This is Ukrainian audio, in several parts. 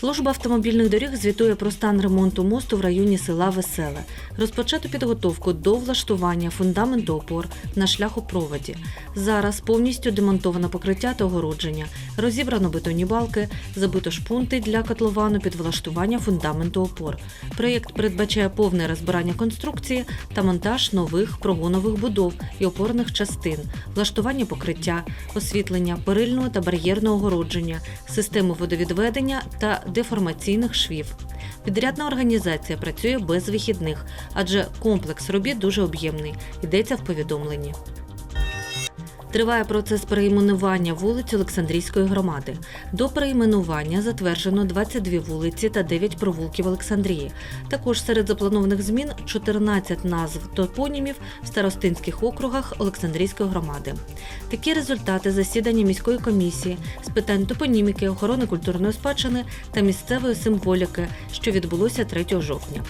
Служба автомобільних доріг звітує про стан ремонту мосту в районі села Веселе. Розпочато підготовку до влаштування фундаменту опор на шляхопроводі. Зараз повністю демонтовано покриття та огородження, розібрано бетонні балки, забито шпунти для котловану під влаштування фундаменту опор. Проєкт передбачає повне розбирання конструкції та монтаж нових прогонових будов і опорних частин, влаштування покриття, освітлення, перильного та бар'єрного огородження, системи водовідведення та деформаційних швів. Підрядна організація працює без вихідних, адже комплекс робіт дуже об'ємний. Йдеться в повідомленні. Триває процес перейменування вулиць Олександрійської громади. До перейменування затверджено 22 вулиці та 9 провулків Олександрії. Також серед запланованих змін 14 назв топонімів в старостинських округах Олександрійської громади. Такі результати засідання міської комісії з питань топоніміки, охорони культурної спадщини та місцевої символіки, що відбулося 3 жовтня.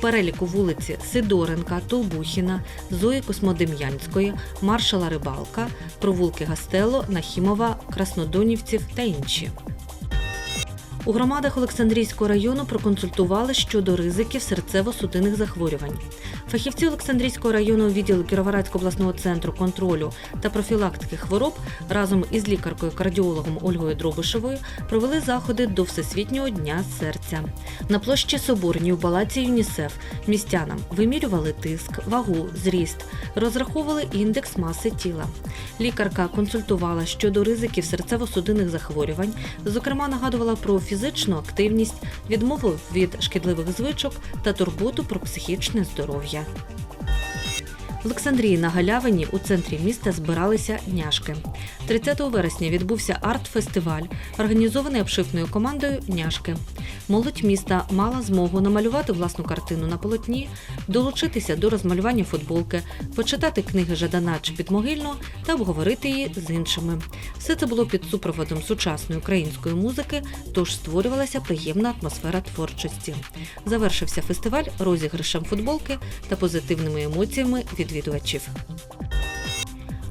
Переліку вулиці Сидоренка, Толбухіна, Зої Космодем'янської, Маршала Рибалка, провулки Гастело, Нахімова, Краснодонівців та інші. У громадах Олександрійського району проконсультували щодо ризиків серцево-судинних захворювань. Фахівці Олександрійського районного відділу Кіровоградського обласного центру контролю та профілактики хвороб разом із лікаркою-кардіологом Ольгою Дробишевою провели заходи до Всесвітнього дня серця. На площі Соборній у палаці ЮНІСЕФ містянам вимірювали тиск, вагу, зріст, розраховували індекс маси тіла. Лікарка консультувала щодо ризиків серцево-судинних захворювань, зокрема нагадувала про фізичну активність, відмову від шкідливих звичок та турботу про психічне здоров'я. Олександрії на Галявині у центрі міста збиралися няшки. 30 вересня відбувся арт-фестиваль, організований обшивною командою Няшки. Молодь міста мала змогу намалювати власну картину на полотні, долучитися до розмалювання футболки, почитати книги Жадана чи Підмогильного та обговорити її з іншими. Все це було під супроводом сучасної української музики, тож створювалася приємна атмосфера творчості. Завершився фестиваль розіграшем футболки та позитивними емоціями відвідувачів.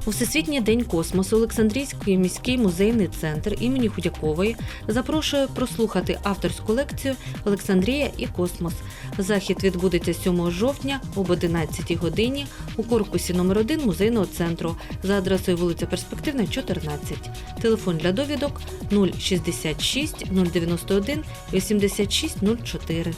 У Всесвітній день космосу Олександрійський міський музейний центр імені Худякової запрошує прослухати авторську лекцію Олександрія і космос. Захід відбудеться 7 жовтня об 11 годині у корпусі номер 1 музейного центру за адресою вулиця Перспективна, 14. Телефон для довідок 066 091 86 04.